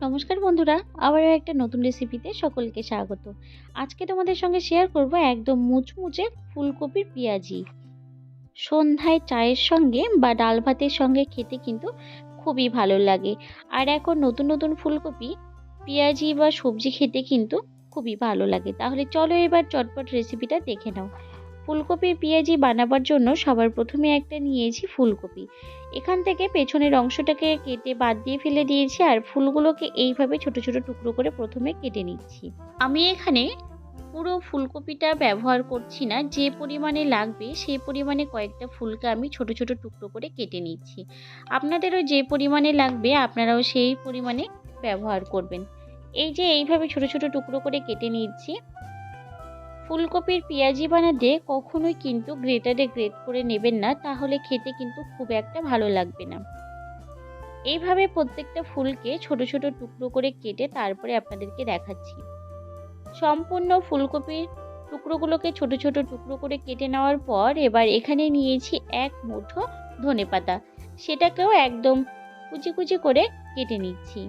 নমস্কার বন্ধুরা, আবারও একটা নতুন রেসিপিতে সকলকে স্বাগত। আজকে তোমাদের সঙ্গে শেয়ার করব একদম মুচমুচে ফুলকপির পেঁয়াজি। সন্ধ্যায় চায়ের সঙ্গে বা ডাল ভাতের সঙ্গে খেতে কিন্তু খুবই ভালো লাগে। আর এখন নতুন নতুন ফুলকপি, পেঁয়াজি বা সবজি খেতে কিন্তু খুবই ভালো লাগে। তাহলে চলো এবার চটপট রেসিপিটা দেখে নাও। ফুলকপির পেঁয়াজি বানাবার জন্য সবার প্রথমে একটা নিয়েছি ফুলকপি। এখান থেকে পেছনের অংশটাকে কেটে বাদ দিয়ে ফেলে দিয়েছি আর ফুলগুলোকে এইভাবে ছোট ছোট টুকরো করে প্রথমে কেটে নিচ্ছি। আমি এখানে পুরো ফুলকপিটা ব্যবহার করছি না, যে পরিমাণে লাগবে সেই পরিমাণে কয়েকটা ফুলকে আমি ছোট ছোট টুকরো করে কেটে নিচ্ছি। আপনাদেরও যে পরিমাণে লাগবে আপনারাও সেই পরিমাণে ব্যবহার করবেন। এই যে এইভাবে ছোট ছোট টুকরো করে কেটে নিচ্ছি। ফুলকপির পেঁয়াজি বানাতে কখনোই কিন্তু গ্রেটারে গ্রেট করে নেবেন না, তাহলে খেতে কিন্তু খুব একটা ভালো লাগবে না। এইভাবে প্রত্যেকটা ফুলকে ছোট ছোট টুকরো করে কেটে তারপরে আপনাদেরকে দেখাচ্ছি। সম্পূর্ণ ফুলকপির টুকরোগুলোকে ছোট ছোট টুকরো করে কেটে নেওয়ার পর এবার এখানে নিয়েছি এক মুঠো ধনে পাতা। সেটাকেও একদম কুচি কুচি করে কেটে নিচ্ছি।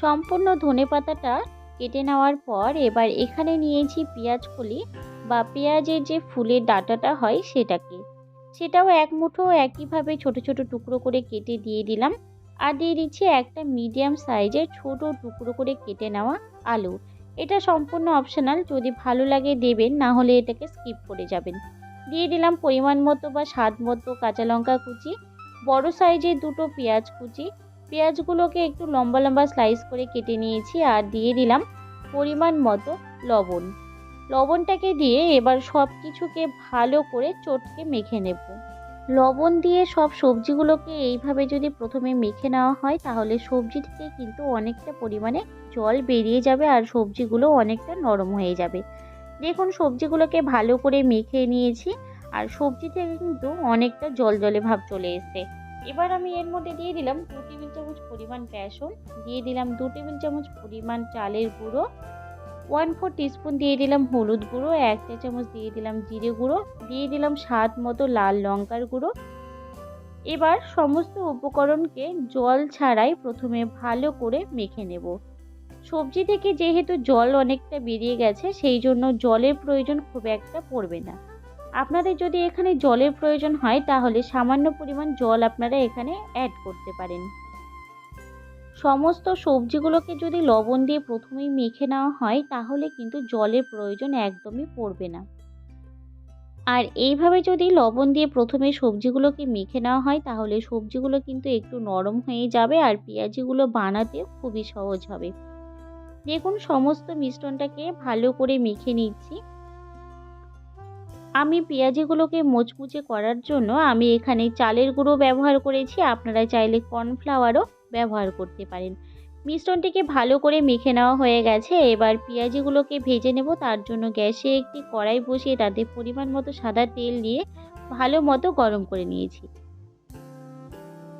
সম্পূর্ণ ধনে পাতাটা কেটে নেওয়ার পর এবার এখানে নিয়েছি পেঁয়াজ কলি বা পেঁয়াজের যে ফুলের ডাটাটা হয় সেটাকে। সেটাও এক মুঠো একইভাবে ছোট ছোট টুকরো করে কেটে দিয়ে দিলাম আর দিয়ে দিচ্ছি একটা মিডিয়াম সাইজের ছোট টুকরো করে কেটে নেওয়া আলু। এটা সম্পূর্ণ অপশনাল, যদি ভালো লাগে দেবেন, না হলে এটাকে স্কিপ করে যাবেন। দিয়ে দিলাম পরিমাণ মতো বা স্বাদ মতো কাঁচা লঙ্কা কুচি, বড় সাইজের দুটো পেঁয়াজ কুচি পেঁয়াজগুলোকে একটু লম্বা লম্বা স্লাইস করে কেটে নিয়েছি আর দিয়ে দিলাম পরিমাণ মতো লবণ। লবণটাকে দিয়ে এবার সব কিছুকে ভালো করে চটকে মেখে নেব। লবণ দিয়ে সব সবজিগুলোকে এইভাবে যদি প্রথমে মেখে নেওয়া হয়, তাহলে সবজি থেকে কিন্তু অনেকটা পরিমাণে জল বেরিয়ে যাবে আর সবজিগুলো অনেকটা নরম হয়ে যাবে। দেখুন, সবজিগুলোকে ভালো করে মেখে নিয়েছি আর সবজি থেকে কিন্তু অনেকটা জল জলে ভাব চলে এসছে। এবার আমি এর মধ্যে দিয়ে দিলাম দু টেবিল চামচ পরিমাণ বেসন, দিয়ে দিলাম দু টেবিল চামচ পরিমাণ চালের গুঁড়ো ওয়ান ফোর টিস্পুন দিয়ে দিলাম হলুদ গুঁড়ো, এক চা চামচ দিয়ে দিলাম জিরে গুঁড়ো, দিয়ে দিলাম স্বাদ মতো লাল লঙ্কার গুঁড়ো। এবার সমস্ত উপকরণকে জল ছাড়াই প্রথমে ভালো করে মেখে নেব। সবজি থেকে যেহেতু জল অনেকটা বেরিয়ে গেছে, সেই জন্য জলের প্রয়োজন খুব একটা পড়বে না। আপনাদের যদি এখানে জলের প্রয়োজন হয়, তাহলে সামান্য পরিমাণ জল আপনারা এখানে অ্যাড করতে পারেন। সমস্ত সবজিগুলোকে যদি লবণ দিয়ে প্রথমেই মেখে নেওয়া হয়, তাহলে কিন্তু জলের প্রয়োজন একদমই পড়বে না। আর এইভাবে যদি লবণ দিয়ে প্রথমে সবজিগুলোকে মেখে নেওয়া হয়, তাহলে সবজিগুলো কিন্তু একটু নরম হয়ে যাবে আর পেঁয়াজিগুলো বানাতে খুবই সহজ হবে। দেখুন, সমস্ত মিশ্রণটাকে ভালো করে মেখে নিচ্ছি। আমি পেঁয়াজিগুলোকে মোচমুচে করার জন্য আমি এখানে চালের গুঁড়ো ব্যবহার করেছি। আপনারা চাইলে কর্নফ্লাওয়ারও ব্যবহার করতে পারেন। মিশ্রণটিকে ভালো করে মেখে নেওয়া হয়ে গেছে। এবার পেঁয়াজিগুলোকে ভেজে নেব। তার জন্য গ্যাসে একটি কড়াই বসিয়ে তাতে পরিমাণ মতো সাদা তেল দিয়ে ভালো মতো গরম করে নিয়েছি।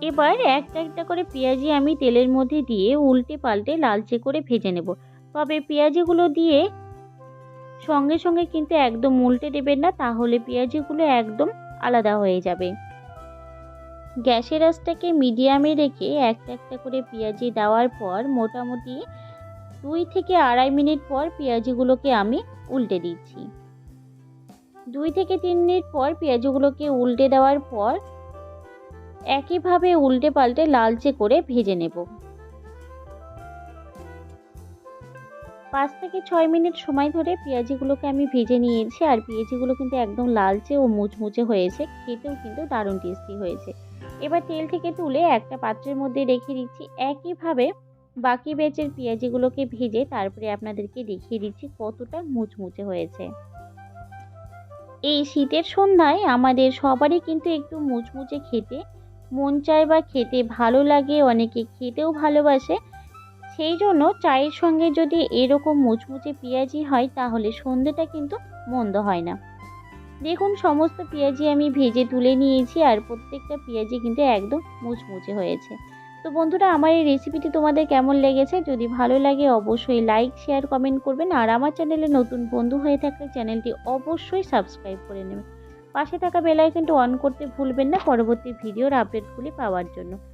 এবার একটা একটা করে পেঁয়াজি আমি তেলের মধ্যে দিয়ে উল্টে পাল্টে লালচে করে ভেজে নেব। তবে পেঁয়াজিগুলো দিয়ে সঙ্গে সঙ্গে কিন্তু একদম উল্টে দেবেন না, তাহলে পেঁয়াজিগুলো একদম আলাদা হয়ে যাবে। গ্যাসের আঁচটাকে মিডিয়ামে রেখে একটা একটা করে পেঁয়াজি দেওয়ার পর মোটামুটি দুই থেকে আড়াই মিনিট পর পেঁয়াজিগুলোকে আমি উল্টে দিচ্ছি। দুই থেকে তিন মিনিট পর পেঁয়াজিগুলোকে উল্টে দেওয়ার পর একইভাবে উল্টে পাল্টে লালচে করে ভেজে নেব। পাঁচ থেকে ছয় মিনিট সময় ধরে পেঁয়াজিগুলোকে আমি ভেজে নিয়েছি আর পেঁয়াজিগুলো কিন্তু একদম লালচে ও মুচমুচে হয়েছে, খেতেও কিন্তু দারুণ টেস্টি হয়েছে। এবার তেল থেকে তুলে একটা পাত্রের মধ্যে রেখে দিচ্ছি। একইভাবে বাকি বেচের পেঁয়াজিগুলোকে ভেজে তারপরে আপনাদেরকে দেখিয়ে দিচ্ছি কতটা মুচমুচে হয়েছে। এই শীতের সন্ধ্যায় আমাদের সবারই কিন্তু একটু মুচমুচে খেতে মন চায় বা খেতে ভালো লাগে, অনেকে খেতেও ভালোবাসে। সেই জন্য চায়ের সঙ্গে যদি এরকম মুচমুচে পেঁয়াজি হয়, তাহলে সন্ধেটা কিন্তু মন্দ হয় না। দেখুন, সমস্ত পেঁয়াজি আমি ভেজে তুলে নিয়েছি আর প্রত্যেকটা পেঁয়াজি কিন্তু একদম মুচমুচে হয়েছে। তো বন্ধুরা, আমার এই রেসিপিটি তোমাদের কেমন লেগেছে? যদি ভালো লাগে, অবশ্যই লাইক শেয়ার কমেন্ট করবেন। আর আমার চ্যানেলে নতুন বন্ধু হয়ে থাকলে চ্যানেলটি অবশ্যই সাবস্ক্রাইব করে নেবেন। পাশে থাকা বেলাইকনটি অন করতে ভুলবেন না। পরবর্তী ভিডিওর আপডেটগুলি পাওয়ার জন্য।